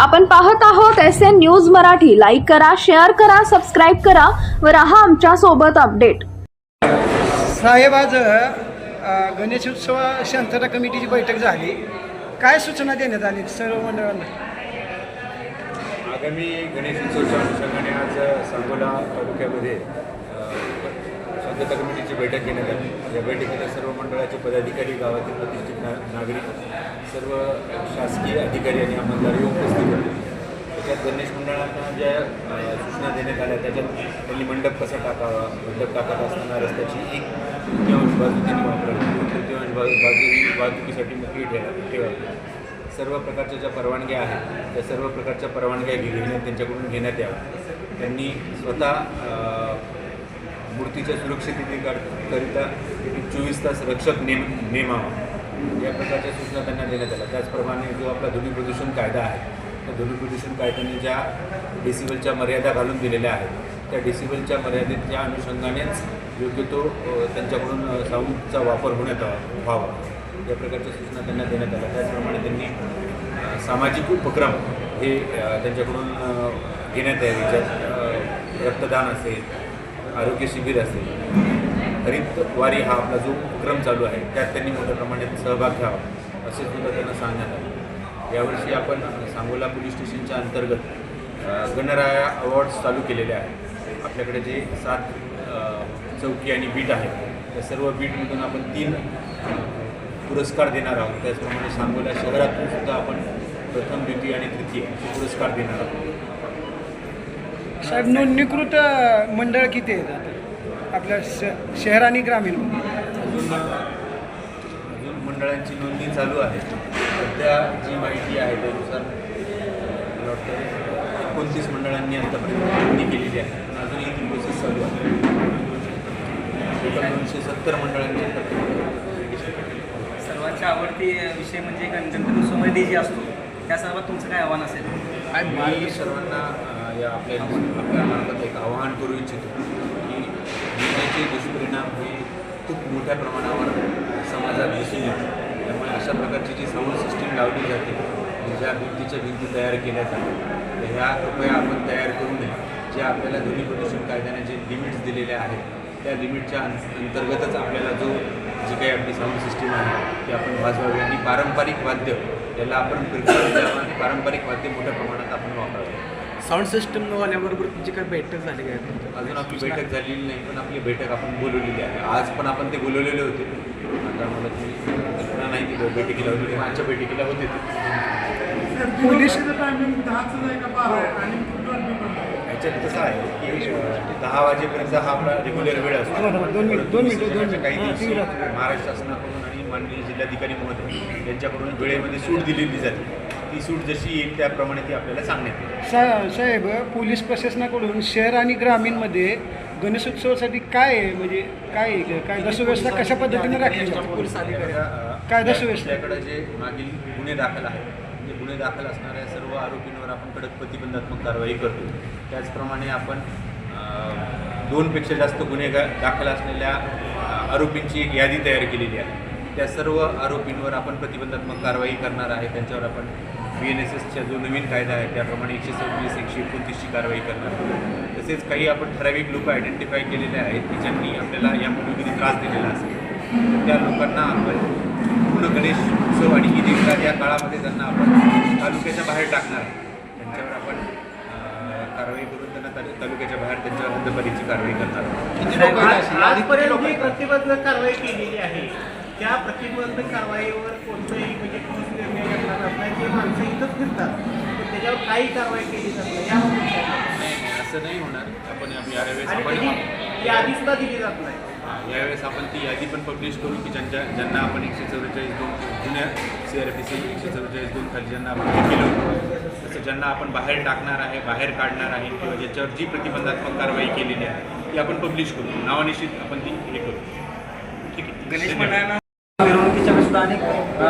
आपण पाहत आहोत S N news Marathi. Like करा शेअर करा सबस्क्राईब करा व राहा आमच्यासोबत अपडेट साहेब आज गणेशोत्सव शांतता कमिटीची बैठक झाली. काय सूचना देण्यात आली सर्व मंडळांना? आगामी गणेशोत्सवच्या अनुषंगाने आज सांगोला तालुक्यामध्ये शांतता कमिटीची बैठक घेण्यात आली. या बैठकीला सर्व मंडळाचे पदाधिकारी गावातील प्रतिष्ठित ना नागरिक सर्व शासकीय अधिकारी आणि आमदार उपस्थित होते. त्याच्यात गणेश मंडळांना ज्या सूचना देण्यात आल्या त्याच्यात त्यांनी मंडप कसा टाकावा मंडप टाकत असताना रस्त्याची एक तृतीयांश बाजू त्यांनी वापरावी तृतीयांश बाजू बाजू ही वाहतुकीसाठी मोकळी ठेवा ठेवावी सर्व प्रकारच्या ज्या परवानग्या आहेत त्या सर्व प्रकारच्या परवानग्या घेण्यात त्यांच्याकडून घेण्यात याव्या. त्यांनी स्वतः मूर्तीच्या सुरक्षिततेकरिता चोवीस तास रक्षक नेम नेमावा. या प्रकारच्या सूचना त्यांना देण्यात आल्या. त्याचप्रमाणे जो आपला ध्वनी प्रदूषण कायदा आहे त्या ध्वनी प्रदूषण कायद्याने ज्या डेसिबलच्या मर्यादा घालून दिलेल्या आहेत त्या डेसिबलच्या मर्यादेच्या अनुषंगानेच योग्य तो त्यांच्याकडून साऊंडचा वापर होण्यात व्हावा. या प्रकारच्या सूचना त्यांना देण्यात आल्या. त्याचप्रमाणे त्यांनी सामाजिक उपक्रम हे त्यांच्याकडून घेण्यात यावे ज्यात रक्तदान असेल आरोग्य शिबिर असेल हरित वारी हा आपला जो उपक्रम चालू आहे त्यात त्यांनी मोठ्या प्रमाणात सहभाग घ्यावा असे सुद्धा त्यांना सांगण्यात आले. यावर्षी आपण सांगोला पोलीस स्टेशनच्या अंतर्गत गणराया अवॉर्ड्स चालू केलेले आहेत. आपल्याकडे जे सात चौकी आणि बीट आहेत त्या सर्व बीटमधून आपण तीन पुरस्कार देणार आहोत. त्याचप्रमाणे सांगोला शहरातून सुद्धा आपण प्रथम द्वितीय आणि तृतीय पुरस्कार देणार आहोत. साहेब नोंदणीकृत मंडळ किती आहेत आपल्या श शहर आणि ग्रामीण. अजून अजून मंडळांची नोंदणी चालू आहे. सध्या जी माहिती आहे त्यानुसार मला वाटतं एकोणतीस मंडळांनी आतापर्यंत नोंदणी केलेली आहे. पण अजूनही ती प्रोसेस चालू आहे. दोनशे सत्तर मंडळांची आतापर्यंत सर्वांची आवडती विषय म्हणजे गणपती उत्सवामध्ये डीजे असतो त्या सर्वात तुमचं काय आव्हान असेल? मी सर्वांना या आपल्या आपल्यामार्फत एक आवाहन करू इच्छितो की डीजेचे दुष्परिणाम हे खूप मोठ्या प्रमाणावर समाजात दिसून येतो त्यामुळे अशा प्रकारची जी साऊंड सिस्टीम लावली जाते ज्या भिंतीच्या भिंती तयार केल्या जातात तर ह्या कृपया आपण तयार करू नये. जे आपल्याला ध्वनी प्रदूषण कायद्याने जे लिमिट्स दिलेले आहेत त्या लिमिटच्या अं- अंतर्गतच आपल्याला जो जी काही आपली साऊंड सिस्टीम आहे ती आपण वाजवावी. आणि पारंपरिक वाद्य याला आपण प्रिफर द्यावं. आणि पारंपरिक वाद्य मोठ्या प्रमाणात आपण वापरावं. साऊंड सिस्टम आल्याबरोबर तुमची काय बैठक झाली काय अजून आपली बैठक झालेली नाही पण आपली बैठक आपण बोलवलेली आहे. आज पण आपण ते बोलवलेले होते. आता मला ती कल्पना नाही ती बैठकीला होती आजच्या बैठकीला होते ह्याच्यात कसं आहे की दहा वाजेपर्यंत हा आपला रेग्युलर वेळ असतो. दोन मिनिटं, दोन मिनिटं, दोन मिनिटं, दोन मिनिटं. काही दिवशी. महाराष्ट्र शासनाकडून आणि माननीय जिल्हाधिकारी महोदय यांच्याकडून वेळेमध्ये सूट दिलेली जाते. ती सूट जशी येईल त्याप्रमाणे ती आपल्याला सांगण्यात येईल. सा साहेब पोलीस प्रशासनाकडून शहर आणि ग्रामीणमध्ये गणेशोत्सवासाठी काय आहे? म्हणजे काय आहे? काय दसव्यवस्था कशा पद्धतीने राखली जाते? पोलीस अधिकारी काय दस्तावेज? आपल्याकडे जे मागील गुन्हे दाखल आहेत ते गुन्हे दाखल असणाऱ्या सर्व आरोपींवर आपण कडक प्रतिबंधात्मक कारवाई करतो. त्याचप्रमाणे आपण अ, दोनपेक्षा जास्त गुन्हे गा- दाखल असलेल्या अ, आरोपींची एक यादी तयार केलेली आहे. त्या सर्व आरोपींवर आपण प्रतिबंधात्मक कारवाई करणार आहे त्यांच्यावर आपण बी एन एस एसच्या जो नवीन कायदा आहे त्याप्रमाणे एकशे सव्वीस एकशे एकोणतीसची कारवाई करणार. तसेच काही आपण ठराविक लोक आयडेंटिफाय केलेले आहेत की ज्यांनी आपल्याला या मुलीगिरी त्रास दिलेला असेल. त्या लोकांना आपण पूर्ण गणेश उत्सव आणि ईद इफ्तार या काळामध्ये त्यांना आपण तालुक्याच्या बाहेर टाकणार आहे. त्यांच्यावर आपण कारवाई करून त्यांना तालु- तालुक्याच्या बाहेर त्यांच्यावर हद्दपारीची कारवाई करणार आजपर्यंत जी प्रतिबंधक कारवाई केलेली आहे त्या प्रतिबंधक कारवाईवर कोणताही म्हणजे ते माणसं इथंच फिरतात. पण त्याच्यावर काही कारवाई केली जात नाही? असं नाही होणार. आपण या- यावेळेस आणि आपण त्याची यादी सुद्धा दिली जात नाही. हा, यावेळेस आपण ती यादी पण पब्लिश करू की ज्यांच्या ज्यांना आपण एकशे चव्वेचाळीस दोन जुन्या सी आर पी सी एकशे चव्वेचाळीस दोन खाली ज्यांना आपण हे केलं होतं तसं ज्यांना आपण बाहेर टाकणार आहे बाहेर काढणार आहे किंवा ज्याच्यावर जी प्रतिबंधात्मक कारवाई केलेली आहे ती आपण पब्लिश करू. नावानिश्चित आपण ती हे करू. ठीक आहे. गणेश. मंडळांना सुद्धा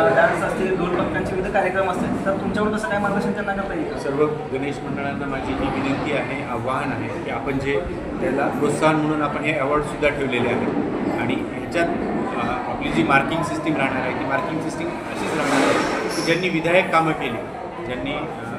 अनेक डान्स असतील दोन पक्षांचे विविध कार्यक्रम असतात तर तुमच्याकडून कसं काय मार्गदर्शन त्यांना करता येईल सर्व गणेश मंडळांना माझी ही विनंती आहे आव्हान आहे की आपण जे त्याला प्रोत्साहन म्हणून आपण हे अवॉर्डसुद्धा ठेवलेले आहेत. आणि ह्याच्यात आपली जी मार्किंग सिस्टीम राहणार आहे ती मार्किंग सिस्टीम अशीच राहणार आहे की ज्यांनी विधायक कामं केली ज्यांनी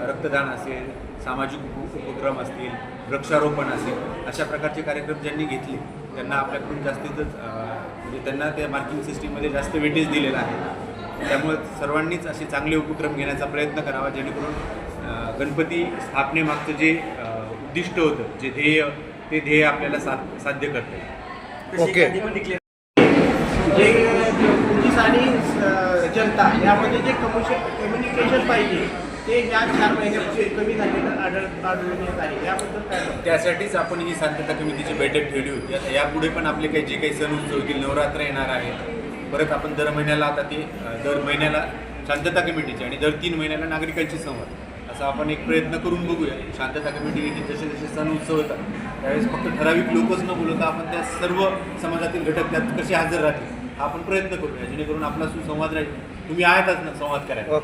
रक्तदान असेल सामाजिक उपक्रम असतील वृक्षारोपण असेल अशा प्रकारचे कार्यक्रम ज्यांनी घेतले त्यांना आपल्याकडून जास्तीतच म्हणजे त्यांना त्या मार्किंग सिस्टीममध्ये जास्त वेटेज दिलेलं आहे. त्यामुळे सर्वांनीच असे चांगले उपक्रम घेण्याचा प्रयत्न करावा जेणेकरून गणपती स्थापनेमागचं जे उद्दिष्ट होतं जे ध्येय ते ध्येय आपल्याला सा साध्य करता जे पोलीस आणि अ, जनता यामध्ये जे कम्युनिकेशन पाहिजे ते ह्या चार महिन्यापासून कमी झालेलं आढळ आढळून येत आहे याबद्दल काय म्हणता? त्यासाठीच आपण ही शांतता कमिटीची बैठक ठेवली होती आता यापुढे पण आपले काही जे काही सण उत्सव होतील नवरात्र येणार आहे परत आपण दर महिन्याला आता ते दर महिन्याला शांतता कमिटीची आणि दर तीन महिन्याला नागरिकांची संवाद. असा आपण एक प्रयत्न करून बघूया. शांतता कमिटी जसे जसे सण उत्सव होतात त्यावेळेस फक्त ठराविक लोकच न बोलवता आपण त्या सर्व समाजातील घटक त्यात कसे हजर राहतील हा आपण प्रयत्न करूया. जेणेकरून आपला सुसंवाद राहील. तुम्ही आहेतच ना संवाद करायला.